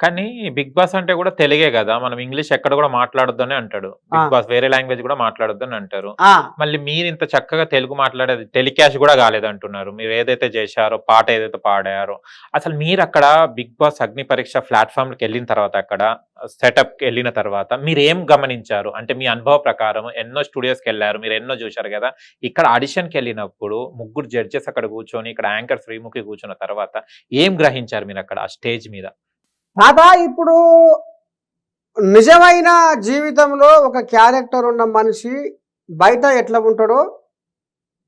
కానీ Bigg boss అంటే కూడా తెలుగే కదా. మనం ఇంగ్లీష్ ఎక్కడ కూడా మాట్లాడొద్దని అంటాడు. బిగ్. బాస్ వేరే లాంగ్వేజ్ కూడా మాట్లాడొద్దని అంటారు. ఆ. మళ్ళీ మీరు ఇంత చక్కగా తెలుగు మాట్లాడేది టెలికాస్ట్ కూడా కాలేదంటున్నారు. మీరు ఏదైతే చేశారో పాట ఏదైతే పాడారో. అసలు మీరు అక్కడ బిగ్ బాస్ అగ్ని పరీక్ష ప్లాట్ఫామ్కి వెళ్ళిన తర్వాత అక్కడ సెటప్కి వెళ్ళిన తర్వాత మీరు ఏం గమనించారు? అంటే మీ అనుభవ ప్రకారం ఎన్నో స్టూడియోస్కి వెళ్ళారు. మీరు ఎన్నో చూశారు కదా. ఇక్కడ ఆడిషన్కి వెళ్ళినప్పుడు ముగ్గురు జడ్జెస్ అక్కడ కూర్చొని ఇక్కడ యాంకర్ శ్రీముఖి కూర్చున్న తర్వాత ఏం గ్రహించారు మీరు అక్కడ ఆ స్టేజ్ మీద? తాత ఇప్పుడు నిజమైన జీవితంలో ఒక క్యారెక్టర్ ఉన్న మనిషి బయట ఎట్లా ఉంటాడో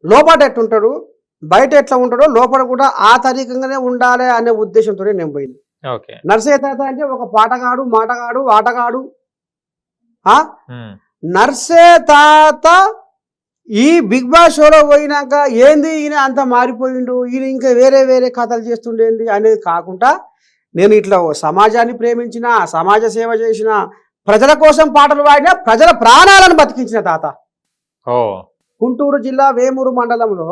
లోపల ఎట్లుంటాడు బయట ఎట్లా ఉంటాడో లోపల కూడా ఆ తరీకంగానే ఉండాలి అనే ఉద్దేశంతో నేను పోయింది. నర్సయ్య తాత అంటే ఒక పాటగాడు మాటగాడు ఆటగాడు. ఆ? నర్సే తాత ఈ బిగ్ బాస్ షోలో పోయినాక ఏంది ఈయన అంత మారిపోయిండు ఈయన ఇంకా వేరే వేరే కథలు చేస్తుండేంది అనేది కాకుండా నేను ఇట్లా సమాజాన్ని ప్రేమించిన సమాజ సేవ చేసిన ప్రజల కోసం పాటలు పాడిన ప్రజల ప్రాణాలను బతికించిన తాత. ఓ. గుంటూరు జిల్లా వేమూరు మండలంలో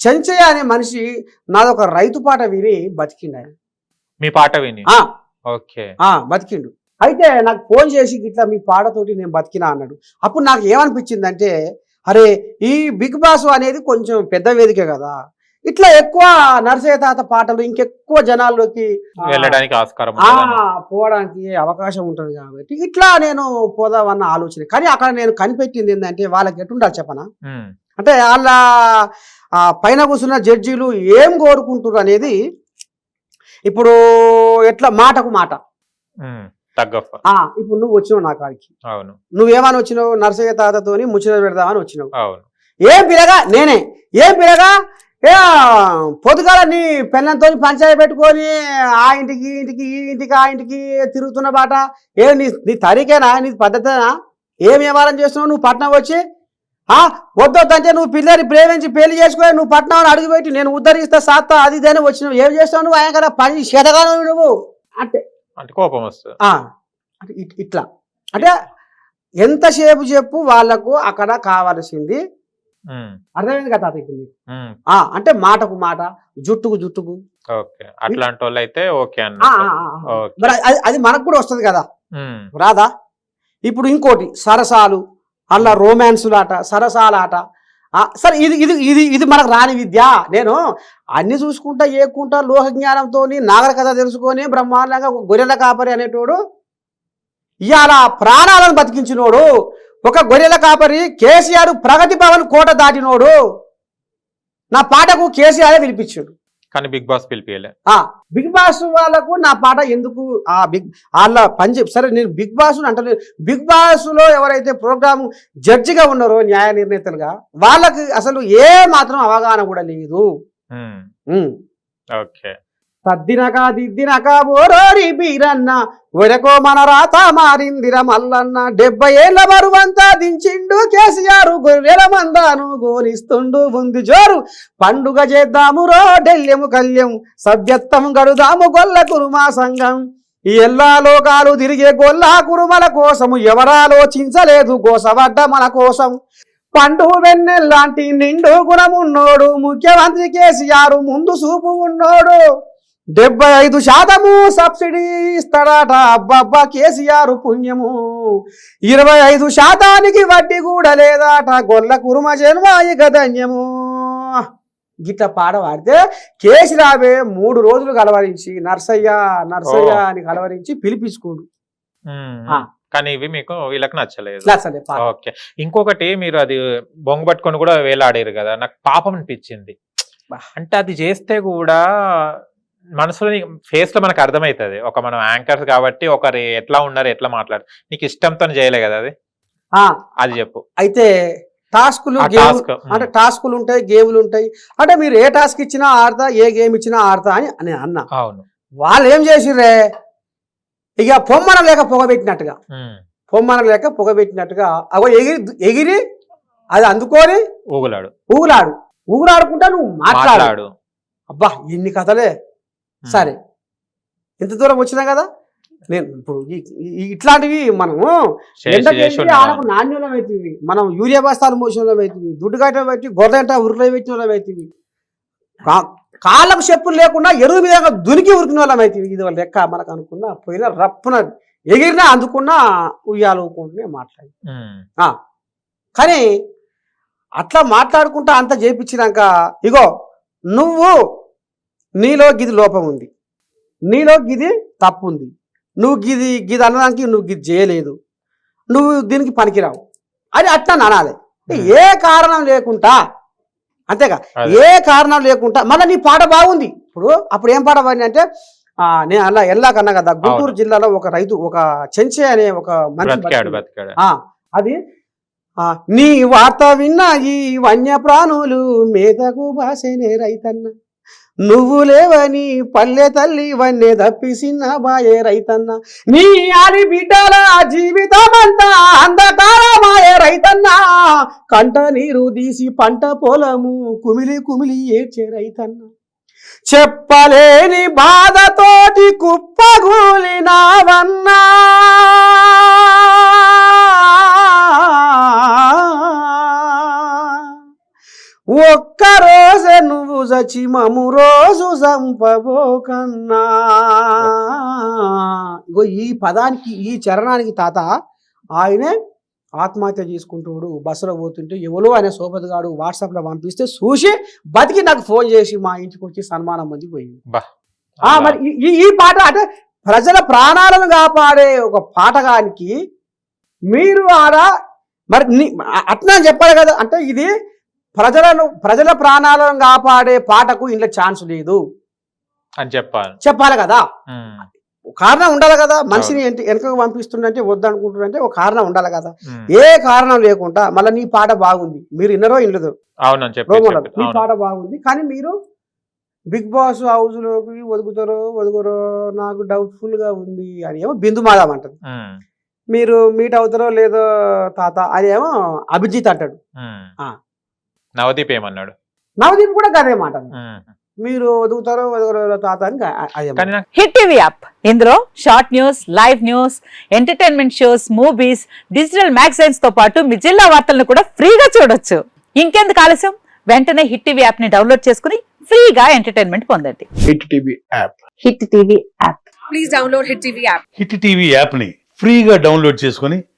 చెంచయ్య అనే మనిషి నాదొక రైతు పాట విని బతికిండు ఆయన మీ పాట విని? ఓకే. బతికిండు. అయితే నాకు ఫోన్ చేసి ఇట్లా మీ పాటతోటి నేను బతికినా అన్నాడు. అప్పుడు నాకు ఏమనిపించిందంటే అరే ఈ బిగ్ బాస్ అనేది కొంచెం పెద్ద వేదిక కదా. ఇట్లా ఎక్కువ నరసయ్య తాత పాటలు ఇంకెక్కువ జనాల్లోకి వెళ్ళడానికి ఆస్కారం. పోవడానికి అవకాశం ఉంటుంది కాబట్టి. ఇట్లా నేను పోదామన్న ఆలోచన. కానీ అక్కడ నేను కనిపెట్టింది ఏంటంటే వాళ్ళకి ఎట్టుండాలి చెప్పనా? అంటే వాళ్ళ ఆ, పైన కూర్చున్న జడ్జీలు ఏం కోరుకుంటున్నారు అనేది ఇప్పుడు ఎట్లా మాటకు మాట. ఇప్పుడు నువ్వు వచ్చినావు నా కాడికి. నువ్వేమని వచ్చినావు? నరసయ్య తాతతోని ముచ్చట పెడదామని వచ్చినావు. ఏం పిల్లగా నేనే. ఏం పిల్లగా ఏ పొద్దుగాల నీ పెళ్ళంతో పంచాయతీ పెట్టుకొని ఆ ఇంటికి ఇంటికి ఈ ఇంటికి ఆ ఇంటికి తిరుగుతున్న బాట. ఏ నీ నీ తరికేనా? నీ పద్ధతేనా? ఏం వ్యవహారం చేస్తున్నావు? నువ్వు పట్నం వచ్చి ఆ వద్దొద్దంటే నువ్వు పిల్లని ప్రేమించి పెళ్ళి చేసుకొని నువ్వు పట్నం అని అడుగుపెట్టి నేను ఉద్ధరిస్తా సాత్తా అది ఇదని వచ్చినావు. ఏం చేస్తావు నువ్వు? ఆయన కదా పని శతగానం నువ్వు. అంటే అంటే కోపం వస్తుంది. ఇట్లా. అంటే ఎంతసేపు చెప్పు వాళ్ళకు అక్కడ కావలసింది అర్థమైంది కదా తాత ఇప్పుడు అంటే మాటకు మాట జుట్టుకు జుట్టుకు. అట్లాంటి వాళ్ళు అయితే ఓకే మరి అది మనకు కూడా వస్తుంది కదా. రాదా? ఇప్పుడు ఇంకోటి సరసాలు అలా రోమాన్సులాట సరసాలాట. సరే ఇది ఇది ఇది ఇది మనకు రాని విద్య. నేను అన్ని చూసుకుంటా ఏకుంటా లోహ జ్ఞానంతో నాగరికత తెలుసుకొని బ్రహ్మాండంగా గొర్రెల కాపరి అనేటోడు ఇవాళ ప్రాణాలను బతికించినోడు ఒక గొర్రెల కాపరి కేసీఆర్ ప్రగతి భవన్ కోట దాటినోడు. నా పాటకు కేసీఆర్ పిలిపించాడు కానీ బిగ్ బాస్ పిలిపియలే. బిగ్ బాస్ వాళ్ళకు నా పాట ఎందుకు? ఆ బిగ్ వాళ్ళ పని సరే నేను బిగ్ బాస్ అంటే బిగ్ బాస్లో ఎవరైతే ప్రోగ్రామ్ జడ్జిగా ఉన్నారో న్యాయ నిర్ణేతలుగా వాళ్ళకి అసలు ఏ మాత్రం అవగాహన కూడా లేదు. ఓకే. తద్దినక దిద్దినక ఓరోరి బీరన్న ఒడకో మన రాత మారిందిర మల్లన్న డెబ్బై ఏళ్ళ బరువంతా దించిండు కేసీఆర్ గొర్రెల మందాను గోలిస్తుండు ముందు జోరు. పండుగ చేద్దాము రో డెల్లెము కళ్యం సభ్యత్వం గడుదాము గొల్ల కురుమా సంఘం. ఈ ఎల్లా లోకాలు తిరిగే గొల్ల కురుమల కోసము ఎవరాలోచించలేదు గోసవడ్డ మన కోసం. పండు వెన్నెల్లాంటి నిండు గుణమున్నోడు ముఖ్యమంత్రి కేసీఆర్ ముందు చూపు ఉన్నోడు. డెబ్బై ఐదు శాతము సబ్సిడీ ఇస్తాడట. అబ్బబ్బా కేసీఆర్ పుణ్యము. ఇరవై ఐదు శాతానికి వడ్డీ కూడా లేదట. గొల్ల కురుమ జన్మాయి గధన్యము గిట్ల పాట పాడితే కేసీరావే మూడు రోజులు కలవరించి నర్సయ్య నర్సయ్య. అని కలవరించి పిలిపించుకోడు. కానీ ఇవి మీకు వీళ్ళకి నచ్చలేదు. ఓకే. ఇంకొకటి మీరు అది బొంగు పట్టుకొని కూడా వేలాడారు కదా. నాకు పాపం అనిపించింది. అంటే అది చేస్తే కూడా మనసులో ఫేస్లో మనకు అర్థమవుతుంది ఒక మనం యాంకర్స్ కాబట్టి ఒకరి ఎట్లా ఉన్నారు ఎట్లా మాట్లాడు నీకు ఇష్టంతో చేయలే కదా అది? ఆ, అది చెప్పు. అయితే టాస్కులు గేమ్ అంటే టాస్కులు ఉంటాయి గేమ్లు ఉంటాయి అంటే మీరు ఏ టాస్క్ ఇచ్చినా ఆడతా ఏ గేమ్ ఇచ్చినా ఆడతా అని నేను అన్నా. అవును. వాళ్ళు ఏం చేసిర్రే? ఇక పొమ్మన లేక పొగబెట్టినట్టుగా. పొమ్మన లేక పొగబెట్టినట్టుగా అగో ఎగిరి ఎగిరి అది అందుకొని ఊగులాడు. ఊగులాడు. ఊగులాడుకుంటా నువ్వు మాట్లాడు. మాట్లాడు. అబ్బా ఎన్ని కథలే. సరే. ఇంత దూరం వచ్చినా కదా? నేను ఇప్పుడు ఇట్లాంటివి మనము? ఆడకు నాణ్యం అవుతుంది మనం యూరియా బస్తాలు మోసిన అవుతుంది దుడ్డు కట్టడం పెట్టి గొర్రెంట ఉరుకులో పెట్టిన అవుతుంది కా- కాళ్ళకు చెప్పులు లేకుండా ఎరువు మీద దునికి ఉరికిన వాళ్ళం అయితే ఇది వాళ్ళ లెక్క మనకు అనుకున్నా పోయిన రప్పున ఎగిరినా అందుకున్నా ఉయ్యాలు ఊకుంటూనే మాట్లాడి కానీ అట్లా మాట్లాడుకుంటా అంత చేపించినాక ఇగో నువ్వు నీలో గిది లోపం ఉంది. నీలో గిది తప్పు ఉంది నువ్వు గిది గిది అనడానికి నువ్వు గిది చేయలేదు. నువ్వు దీనికి పనికిరావు. అని అట్లా అనాలి ఏ కారణం లేకుండా అంతేగా. ఏ కారణం లేకుండా మళ్ళీ నీ పాట బాగుంది. ఇప్పుడు అప్పుడు ఏం పాట పాడింది అంటే ఆ, నేను అలా ఎల్లాకన్నా కదా గుంటూరు. జిల్లాలో ఒక రైతు ఒక చెంచే అనే ఒక మనిషి అది నీ వార్త విన్న ఈ వన్య ప్రాణులు మేతకు బాసేనే రైతన్న. నువ్వు లేవని పల్లె తల్లి వన్నే తప్పిసిన బాయే రైతన్న. నీ ఆడి బిడ్డల జీవితమంతా అంధకారమాయే రైతన్న. కంట నీరు తీసి పంట పొలము కుమిలి కుమిలి ఏడ్చే రైతన్న. చెప్పలేని బాధతోటి కుప్పగూలినావన్నా. చచ్చి మము రోజు సంపబోకన్నా ఇగో ఈ పదానికి ఈ చరణానికి తాత ఆయనే ఆత్మహత్య చేసుకుంటాడు. బస్సులో పోతుంటే ఎవరో ఆయన సోపతిగాడు వాట్సాప్లో పంపిస్తే చూసి బతికి నాకు ఫోన్ చేసి మా ఇంటికి వచ్చి సన్మానం పొంది పోయింది మరి ఈ- ఈ పాట అంటే ప్రజల ప్రాణాలను కాపాడే ఒక పాటగానికి మీరు ఆడ మరి అట్లా చెప్పాలి కదా. అంటే ఇది ప్రజలను ప్రజల ప్రాణాలను కాపాడే పాటకు ఇంట్లో ఛాన్స్ లేదు. అని చెప్పాలి. చెప్పాలి కదా. కారణం ఉండాలి కదా. మనిషిని వెనకకు పంపిస్తుండంటే వద్దనుకుంటుండంటే ఒక కారణం ఉండాలి కదా. ఏ కారణం లేకుండా మళ్ళీ నీ పాట బాగుంది. మీరు ఇన్నరో ఇల్లదు అవును. పాట బాగుంది. కానీ మీరు బిగ్ బాస్ హౌస్లోకి ఒదుగుతారో ఒదుగురో నాకు డౌట్ఫుల్గా ఉంది అని ఏమో బిందు మాధవ్ అంటది. మీరు మీట్ అవుతారో లేదో తాత అదేమో అభిజిత్ అంటాడు. నవదీప్ ఏమన్నాడు? నవదీప్ కూడా గదే మాట. మీరు తాత అదే హిట్ టీవీ యాప్. ఇందులో short news live news entertainment shows movies digital మ్యాగజైన్స్తో పాటు మీ జిల్లా వార్తలను కూడా ఫ్రీగా చూడొచ్చు. ఇంకెందుకు ఆలస్యం? వెంటనే హిట్ టీవీ యాప్ని డౌన్లోడ్ చేసుకుని ఫ్రీగా ఎంటర్టైన్మెంట్ పొందండి. Hit TV app. Hit TV app. Please download Hit TV app. Hit TV యాప్ని ఫ్రీగా డౌన్లోడ్ చేసుకొని